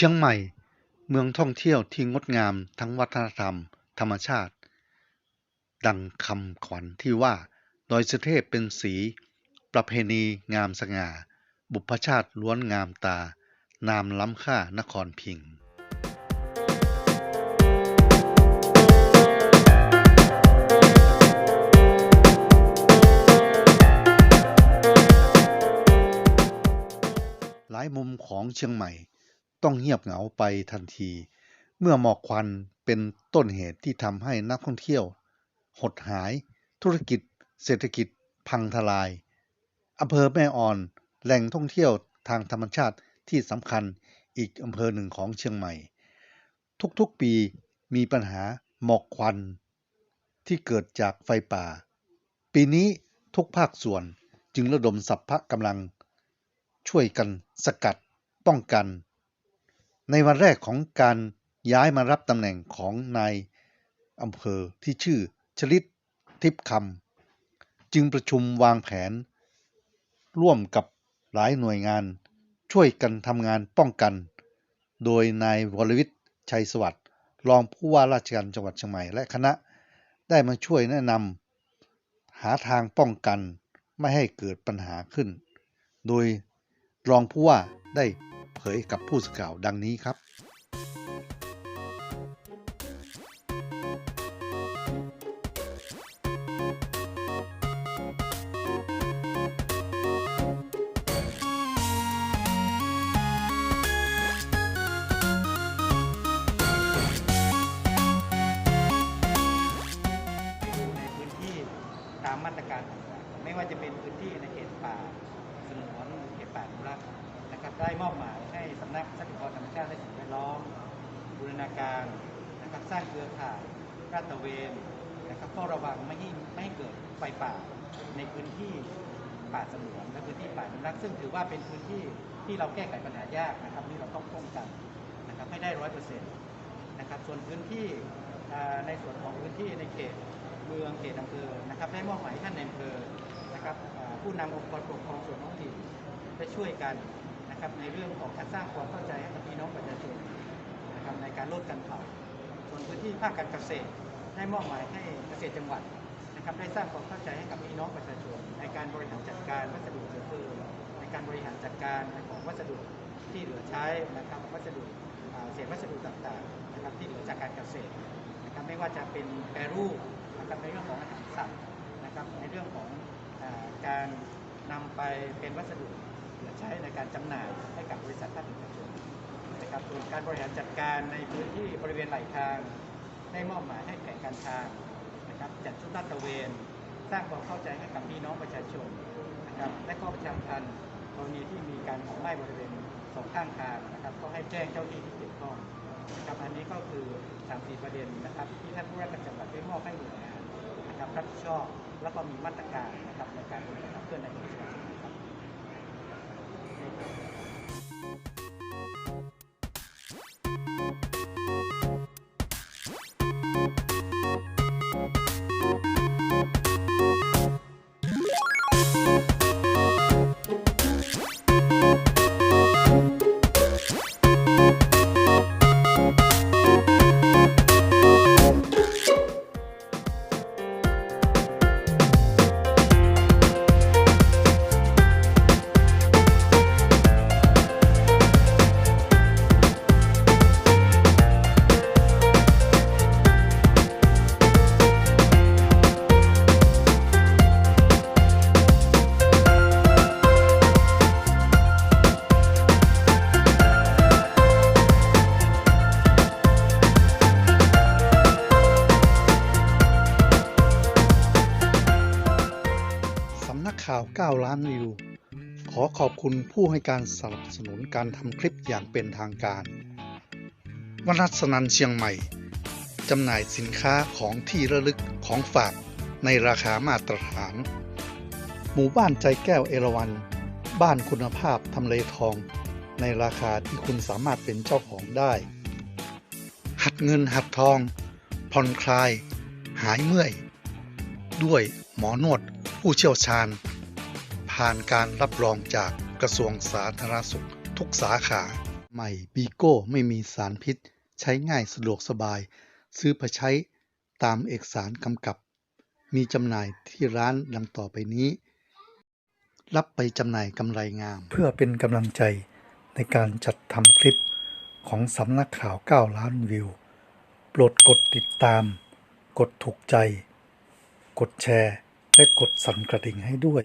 ชียงใหม่ เมืองท่องเที่ยวที่งดงามทั้งวัฒนธรรม ธรรมชาติ ดังคำขวัญที่ว่า ดอยสุเทพเป็นสี ประเพณีงามสง่า บุพชาติล้วนงามตา นามล้ำค่านครพิงค์หลายมุมของเชียงใหม่ ต้องเงียบเหงาไปทันที เมื่อหมอกควันเป็นต้นเหตุที่ทำให้นักท่องเที่ยว หดหาย ธุรกิจ เศรษฐกิจ พังทลายอำเภอแม่อ่อน แหล่งท่องเที่ยวทางธรรมชาติที่สำคัญอีกอำเภอหนึ่งของเชียงใหม่ ทุกๆปีมีปัญหาหมอกควัน ที่เกิดจากไฟป่า ปีนี้ทุกภาคส่วนจึงระดมสรรพะกำลัง ช่วยกันสกัดป้องกัน ในวันแรกของการย้ายมารับตำแหน่งของนายอำเภอที่ชื่อชลิตทิพย์คำจึงประชุมวางแผน ร่วมกับหลายหน่วยงานช่วยกันทำงานป้องกัน โดยนายวรวิทย์ชัยสวัสดิ์รองผู้ว่าราชการจังหวัดเชียงใหม่และคณะได้มาช่วยแนะนำหาทางป้องกันไม่ให้เกิดปัญหาขึ้น โดยรองผู้ว่าได้ เผยกับผู้สื่อข่าวดังนี้ครับอยู่ในพื้นที่ตามมาตรการไม่ว่าจะเป็นพื้นที่ในเขตป่าสงวนเขตป่าอนุรักษ์นะครับได้มอบหมาย สำนักทรัพยากรธรรมชาติและสิ่งแวดล้อมบูรณาการนะครับสร้างเครือข่ายราดตระเวนนะครับเฝ้าระวังไม่ให้ไม่ให้เกิดไฟป่าในพื้นที่ป่าสงวนและพื้นที่ป่าอนุรักษ์ซึ่งถือว่าเป็นพื้นที่ที่เราแก้ไขปัญหายากนะครับนี่เราต้องป้องกันนะครับให้ได้ร้อยเปอร์เซ็นต์นะครับส่วนพื้นที่ในส่วนของพื้นที่ในเขตเมืองเขตอำเภอนะครับได้มอบหมายท่านในอำเภอนะครับผู้นำองค์กรปกครองส่วนท้องถิ่นได้ช่วยกัน นะครับในเรื่องของการสร้างความเข้าใจให้กับพี่น้องประชาชนนะครับในการลดการเผาส่วนพื้นที่ภาคการเกษตรได้มอบหมายให้เกษตรจังหวัดนะครับได้สร้างความเข้าใจให้กับพี่น้องประชาชน ในการบริหารจัดการวัสดุเหลือเฟือในการบริหารจัดการของวัสดุที่เหลือใช้นะครับวัสดุเศษวัสดุต่างๆนะครับที่เหลือจากการเกษตรนะครับไม่ว่าจะเป็นแปรรูปนะครับในเรื่องของอาหารสัตว์นะครับในเรื่องของการนำไปเป็นวัสดุ ใช้ในการจำหน่ายให้กับบริษัทภาคเอกชนนะครับส่วนการบริหารจัดการในพื้นที่บริเวณไหลทาง ได้มอบหมายให้แข่การทางนะครับจัดชุดลาดตระเวน สร้างความเข้าใจให้กับพี่น้องประชาชนนะครับและก็ประชาสัมพันธ์กรณีที่มีการเผาไหม้บริเวณสองข้างทางนะครับก็ให้แจ้งเจ้าหน้าที่ที่เกี่ยวข้องนะครับอันนี้ก็คือสามสี่ประเด็นนะครับที่ท่านผู้ว่าการจังหวัดได้มอบให้หน่วยงานนะครับรับผิดชอบแล้วก็มีมาตรการนะครับในการบริหารขับเคลื่อนในจังหวัดเชียงใหม่ครับ あ。 ข่าว 9 ล้านวิว ขอขอบคุณผู้ให้การสนับสนุนการทำคลิปอย่างเป็นทางการ วนัสนันเชียงใหม่ จำหน่ายสินค้าของที่ระลึกของฝากในราคามาตรฐาน หมู่บ้านใจแก้วเอราวัน บ้านคุณภาพทำเลทอง ในราคาที่คุณสามารถเป็นเจ้าของได้ หัดเงินหัดทอง ผ่อนคลาย หายเมื่อย ด้วยหมอนวด ผู้เชี่ยวชาญ ผ่านการรับรองจากกระทรวงสาธารณสุขทุกสาขา ใหม่บีโก้ไม่มีสารพิษ ใช้ง่ายสะดวกสบาย ซื้อไปใช้ตามเอกสารกำกับ มีจำหน่ายที่ร้านดังต่อไปนี้ รับไปจำหน่ายกำไรงาม เพื่อเป็นกำลังใจในการจัดทำคลิปของสำนักข่าว 9 ล้านวิว โปรดกดติดตาม กดถูกใจ กดแชร์ ได้กดสั่นกระดิ่งให้ด้วย